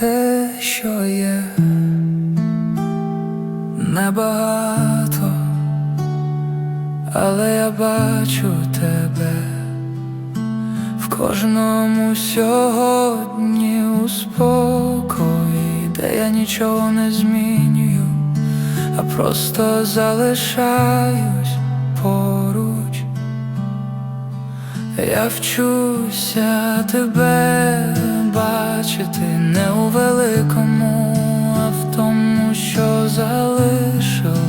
Те, що є небагато, але я бачу тебе в кожному сьогодні у спокої, де я нічого не змінюю, а просто залишаюсь Я вчуся тебе бачити не у великому, а в тому, що залишилось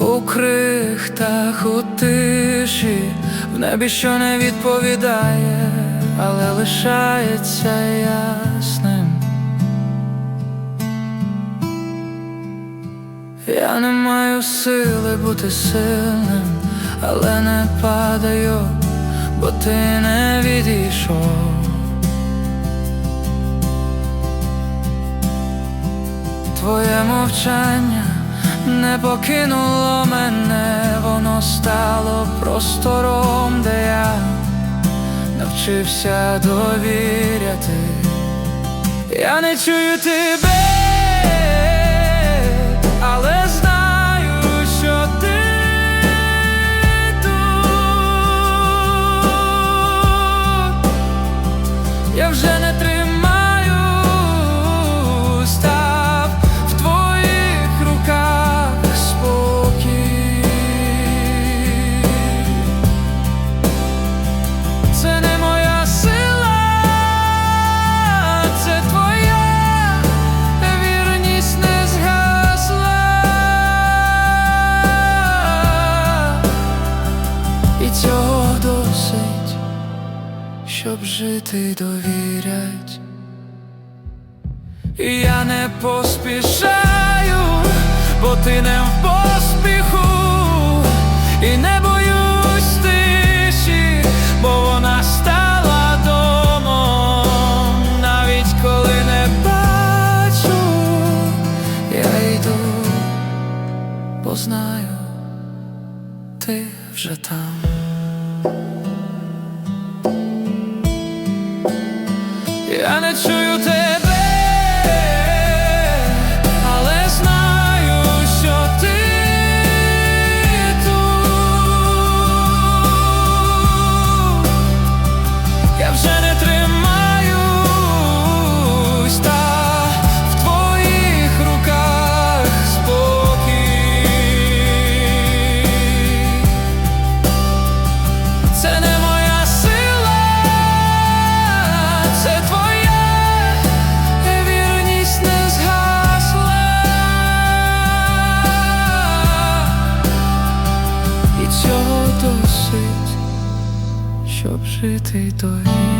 у крихтах, у тиші, в небі, що не відповідає, але лишається ясним. Я не маю сили бути сильним, але не падаю, бо ти не відійшов. Твоє мовчання не покинуло мене, воно стало простором, де я навчився довіряти. Я не чую тебе, щоб жити довірять. І я не поспішаю, бо ти не в поспіху, і не боюсь тиші, бо вона стала домом, навіть коли не бачу, я йду, бо знаю, ти вже там. Я не чую тебе, але І цього досить,